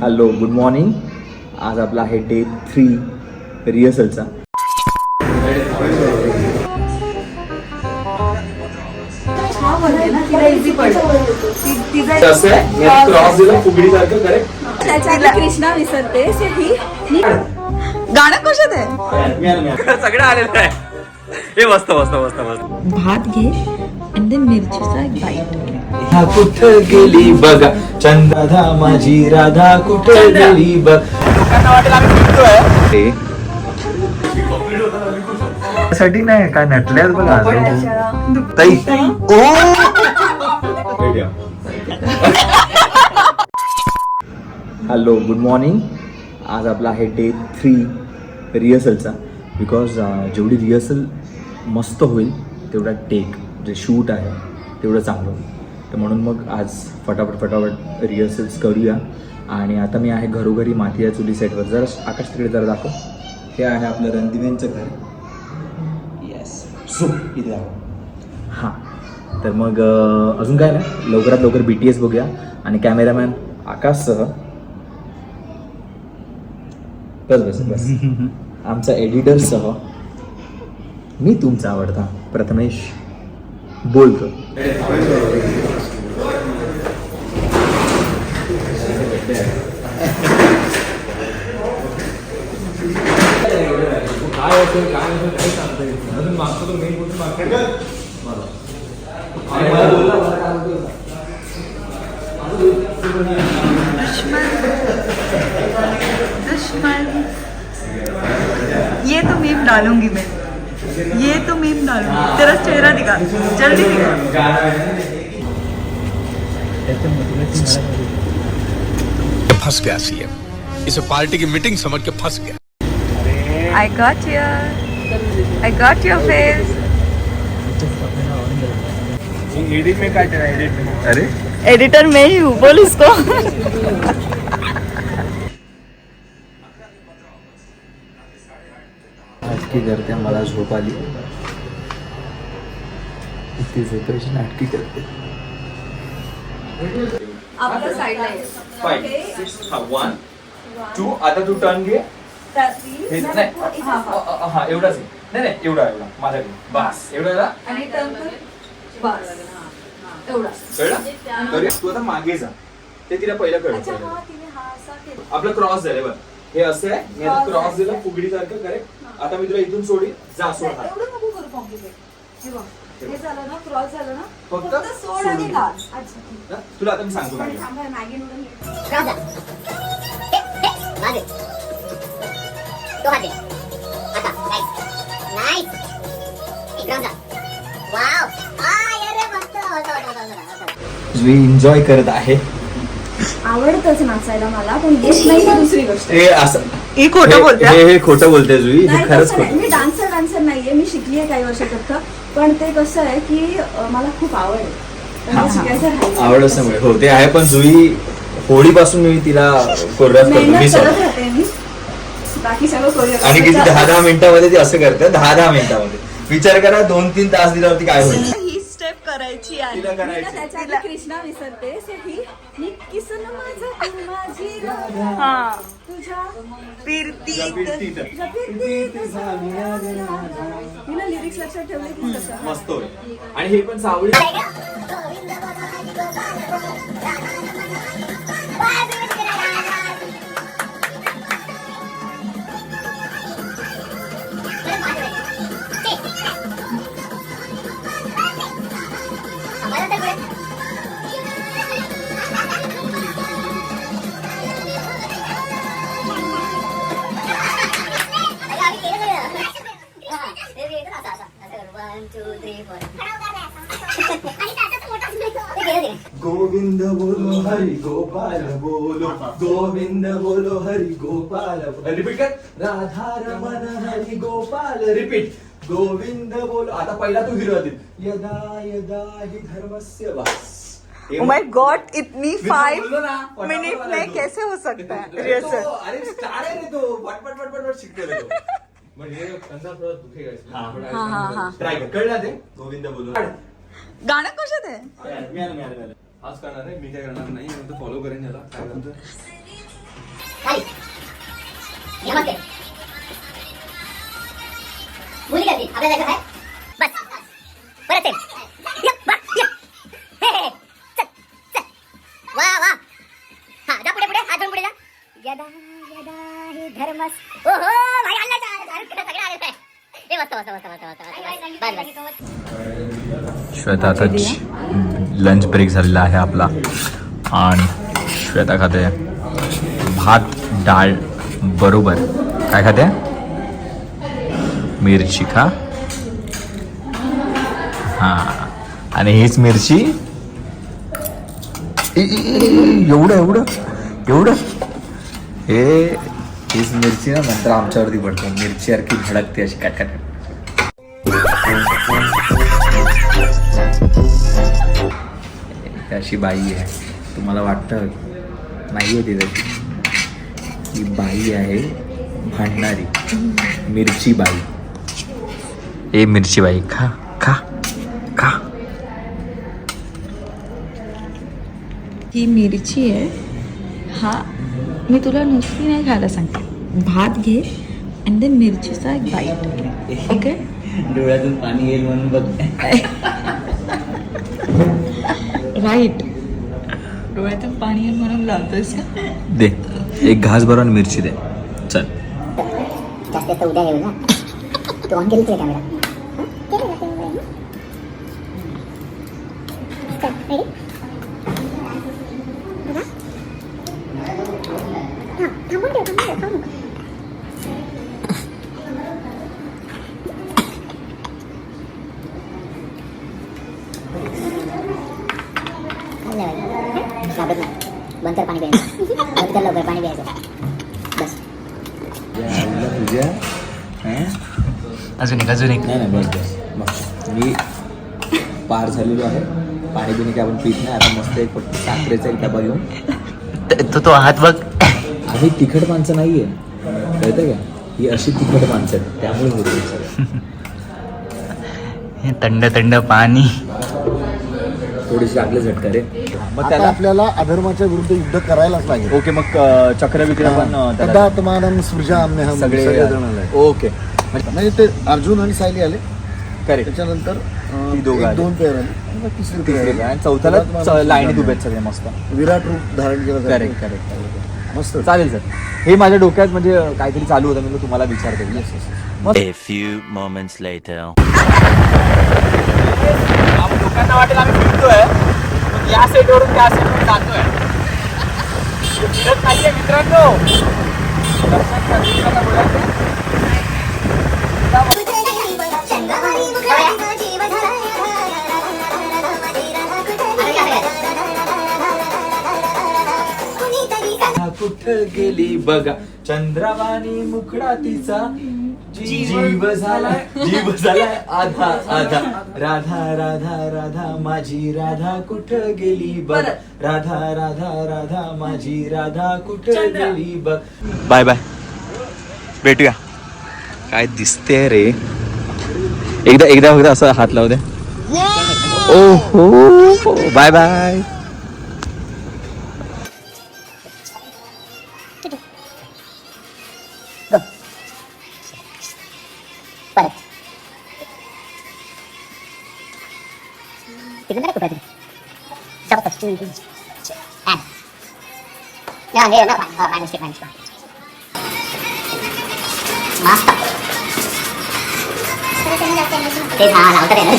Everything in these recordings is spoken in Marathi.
हॅलो गुड मॉर्निंग आज आपला आहे डे थ्री रिहर्सलचा कृष्णा विसरते ही. गाणं कशात आहे? सगळं आलेलं आहे. हे मस्त मस्त मस्त मस्त. भात घे आणि ते मिरचीचा एक बाईट ह्या कुठं गेली बघा. माझी राधा कुठं गेली बघ. ते साठी नाही काय नटल्यात बघा. ताई. ओ! हॅलो गुड मॉर्निंग आज आपला आहे डे थ्री रिहर्सलचा बिकॉज जेवढी रिहर्सल मस्त होईल तेवढा टेक जे शूट आहे तेवढं चांगलं होईल. तर म्हणून मग आज फटाफट फटाफट रिहर्सल्स करूया. आणि आता मी आहे घरोघरी माती या चुली सेटवर जरा आकाश तिकडे जरा दाखव. हे आहे आपलं रणदिवेंचं घर. येस सो इथे दाखव. हां. तर मग अजून काय नाही? लवकरात लवकर बी टी एस बघूया. आणि कॅमेरामॅन आकाशसह. बस बस बस. आमचा एडिटरसह मी तुमचा आवडता. प्रथमेश बोलतो तो ये तो मीम डालूँगी मैं. ये तो मीम डालूँगी तेरा चेहरा दिखा। जल्दी दिखा। फंस गया सीएम। इसे पार्टी की मीटिंग समझ के फंस गया। I got your I got your face अरे एडिटर मैं ही हूँ बोल उसको नाटकी करते मला झोप आली. ती झोपायची नाटकी करते. साईडला वन टू आता तू टर्न घे. हे नाही हा, हा. हा. एवढाच आहे. नाही नाही एवढा एवढा. माझ्याकडे बस. एवढा आणि टर्न कर. बस. एवढा. कळलं? करूया? तू आता मागे जा. ते तिला पहिलं अच्छा कळलं हा तिने हा असा केला. आपलं क्रॉस झालं बघ. हे असं आहे. मी आता क्रॉस. दिलं फुगडी सारखं करेक्ट आता मी तुला इथून सोडी जा सोड हा. एवढं नको करू कॉम्प्लिकेट हे बघ हे झालं ना क्रॉस झालं ना फक्त फक्त सोड आणि सोडून. लाल अच्छा ठीक. ना? तुला आता मी सांगतो पण काय थांबा मॅगी नूडल घे. मागे तो हात दे आता नाईस नाईस इकडं जा वाव आय अरे मस्त. होतं, होतं, होतं, होतं, होतं. मी एन्जॉय करत आहे. आवडतच नाचायला मला पण येत नाही ही दुसरी गोष्ट. हे असं. ही खोटं हे- बोलते हे हे खोटं बोलते जुई हे नाही खरंच नाही. खोटं. मी डान्सर डान्सर नाहीये मी शिकली आहे काही वर्षाकरता पण ते कसं आहे की अं, मला खूप आवड आहे. तर ते शिकायचं राहिलं. आवड असल्यामुळे. हो ते आहे पण जुई होळीपासून मी तिला कोरिओग्राफ करतो मी मेहनत करत स्वतः. राहते मी. बाकी सगळं कोरिओग्राफी आणि किती दहा दहा मिनिटामध्ये ती असं करते दहा दहा मिनिटामध्ये. विचार करा दोन तीन तास दिल्यावरती काय होईल. ही स्टेप करायची आहे. तिला करायची. त्याच्या आधी कृष्णा विसरते सो ही किसन माझं माझी हा. तुझ्या फिरती तुझ्या फिरतीत. सावल्या राधा. मी ना लिरिक्स लक्षात ठेवले की कसं? मस्त आणि हे पण सावळी गोविंद बोलो हरी गोपाल बोलो। गोविंद बोलो हरी गोपाल रिपीट कर। राधा रमण हरी गोपाल। रिपीट गोविंद बोलो। आता पहिला तू हिरो यदा यदा हि धर्मस्य वास। हे माय गॉड इतनी फाइव मिनट में. कैसे हो सकता है? अरे स्टार रे तो। पटपट पटपट पट शिकतो रे तो। कंधा थोडा दुखेगा ट्राय कर। कळला ते गोविंद बोलो। गाणं कशात आहे मिळालं मिळालं मिळालं आज करणार आहे मी काय करणार नाही मी फॉलो करेन याला काय करतो नमस्ते मुली करतील आपल्या जायचं आहे बस। परत सेम या, वा, या. हे, हे, हे. चल, चल. वा वा हा जा पुढे पुढे। हात धरून पुढे जा। यदा यदा हि धर्मस। ओहो भाई आणला श्वेता आता लंच ब्रेक झालेला आहे आपला. आणि श्वेता खाते भात डाळ बरोबर. काय खाते? मिरची खा. हां. आणि हीच मिरची? एवढं एवढं एवढं. हे हीच मिरची ना नंतर आमच्यावरती पडतो मिरची सारखी धडकते अशी काट एक अशी बाई आहे. तुम्हाला वाटतं नाही आहे ती तशी. ही बाई आहे भांडणारी. मिरची बाई. ए मिरची बाई खा खा खा. ही मिरची आहे. हा मी तुला नुसती नाही खायला सांगते. भात घे अँड देन मिरचीचा एक बाईट ओके डोळ्यातून पाणी येईल म्हणून बघ. राईट डोळ्यातून पाणी आहे म्हणून लावतोस का? दे. एक घास भरून मिरची दे. चल. जास्त तर उद्या येऊ ना. तू ऑन केली कॅमेरा पाणी प्यायचं लवकर पाणी प्यायचं बस तुझ्या अजून एक अजून एक. नाही नाही बस बस. मस्त. मी पार झालेलो आहे. पाणी बिणी काय आपण पित नाही. आता मस्त एक फक्त साखरेचा एक डबा घेऊन. तो तो हात बघ. आम्ही तिखट माणसं नाही आहे कळतं का? ही अशी तिखट माणसं आहेत. त्यामुळे होते हे थंड थंड पाणी. थोडीशी लागले झटका रे. मग त्याला आपल्याला अधर्माच्या विरुद्ध युद्ध करायलाच लागेल. ओके मग चक्र विक्रम पण सृजाम्य हम सगळे ओके. नाही ते अर्जुन आणि सायली आले. करेक्ट. त्याच्यानंतर दोघं. दोन पेअर आले. आणि तिसरी आली. आणि चौथ्याला लाईनीत सृजाम्य. उभे आहेत सगळे मस्त. विराट रूप धारण केलं. Correct correct. मस्त. चालेल सर. हे माझ्या डोक्यात म्हणजे काहीतरी चालू होतं. मी तुम्हाला विचारतो मस्त. A few moments later. लोकांना वाटेल आम्ही फिरतोय. पण या साईडवरून त्या साईडवरून जातोय. फिरत नाहीये मित्रांनो. दर्शन कुठं गेली बघा. चंद्रवाणी मुखडा तिचा जी- जीव झालाय. जीव झालाय. आधा आधा. राधा राधा राधा माझी राधा कुठं गेली बघ. राधा राधा राधा माझी राधा कुठं गेली बघ. Bye bye. भेटूया. काय दिसते रे? एकदा एकदा फक्त असं हात लावू दे. ओ हो बाय बाय. 2 and ഞാൻ എന്ത് ചെയ്യുന്ന മാനേജ് മാനേജ് മാസ്റ്റർ ते हा लावतात आहे ना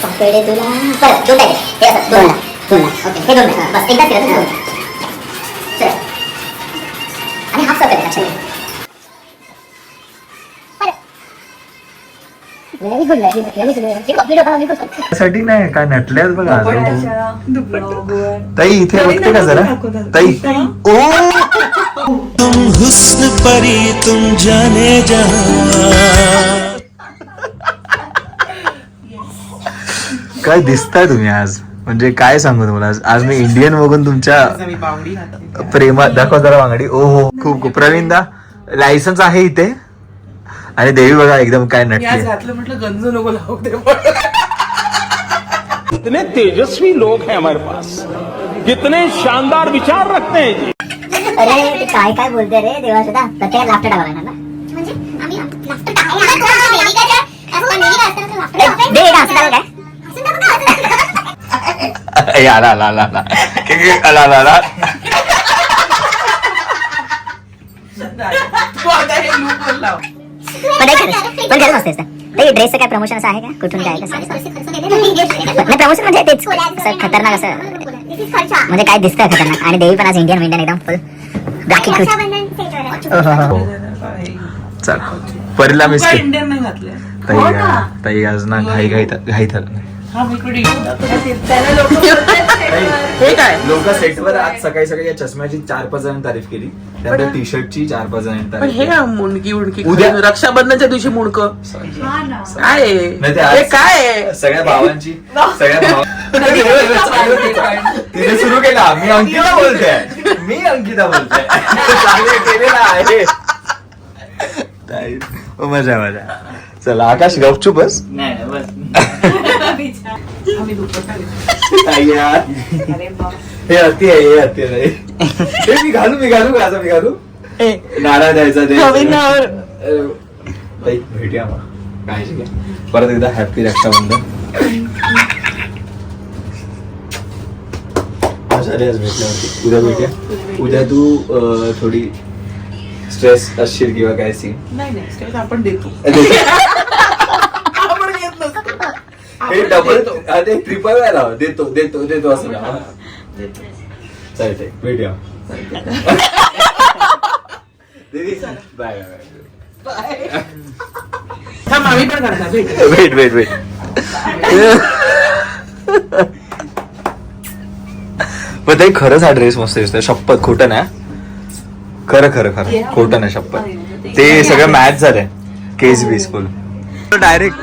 सापडे तुला परत दोन आहे ते असं दोन दोन ओके हे दोन बस एकदा फिरत दोन आणि हाफ सापडे लक्षात साठी नाही काय नटल्यात बघा ताई इथे बघते का जरा? ताई. ओ! तुम हुस्न परी तुम जाने जहां। काय दिसताय तुम्ही आज? म्हणजे काय सांगू तुम्हाला? आज- आज मी इंडियन बघून तुमच्या प्रेमात दाखव जरा वांगडी. ओ हो खूप खूप. प्रवीण दा लायसन्स आहे इथे. आणि देवी बघा एकदम काय नटली. घातलं म्हटलं गंज नको लावू दे कितने तेजस्वी लोग हैं हमारे पास। कितने शानदार विचार रखते हैं जी। अरे ते काय काय बोलते रे देवा सुद्धा. लाफ्टर टाकावं लागणार ना. म्हणजे आम्ही लाफ्टर आला आला आला आला आला आला खरंच पण खरंच मस्त असतं ते ड्रेसचं काय प्रमोशन असं आहे का? कुठून काय कसं नाही प्रमोशन म्हणजे तेच असं खतरनाक असं. म्हणजे काय दिसतंय खतरनाक? आणि देवी पण आज इंडियन इंडियन एकदम फुल ब्लॅक चला परीला मिस काय इंडियन नाही घातले. ताई ताई आज ना घाई घाई घाई हा मी इकडे हे काय? लोक सेटवर आज सकाळी सकाळी या चष्म्याची चार पाच जणांनी तारीफ केली. त्यानंतर टी शर्टची चार पाच जणांनी पण तारीफ हे केली. काय मुणकी उडकी उद्या- रक्षाबंधनच्या दिवशी मुणक काय आहे? नाही ते हे आज काय आहे? सगळ्या भावांची सगळ्या भाव तिने सुरू केला. मी अंकिता बोलते मी अंकिता बोलते चांगलं केलेलं आहे. ताई, ओ, मजा मजा. चला आकाश गपचूप बस. यार. हे अति आहे हे अति आहे. हे मी घालू मी घालू का मी घालू. नारा द्यायचा ते भेटूया मग. काळजी घ्या. परत एकदा हॅपी रक्षाबंधन आज भेटल्यावरती उद्या भेटूया. उद्या तू थोडी स्ट्रेस असशील किंवा काय सीन नाही नाही stress आपण देतो. आपण घेत नसतो. हे डबल ते ट्रिपल वेळा लाव देतो देतो देतो असं लाव. चालतंय भेटूया. दीदी बाय बाय थांब आम्ही पण करणार. भेट. वेट वेट वेट पण ते खरंच हा ड्रेस मस्त दिसतोय. शपथ खोटं ना. खरं खरं खरं. खोटं नाही शपथ. Oh, ते सगळं मॅच झालंय. केस बी स्कूल डायरेक्ट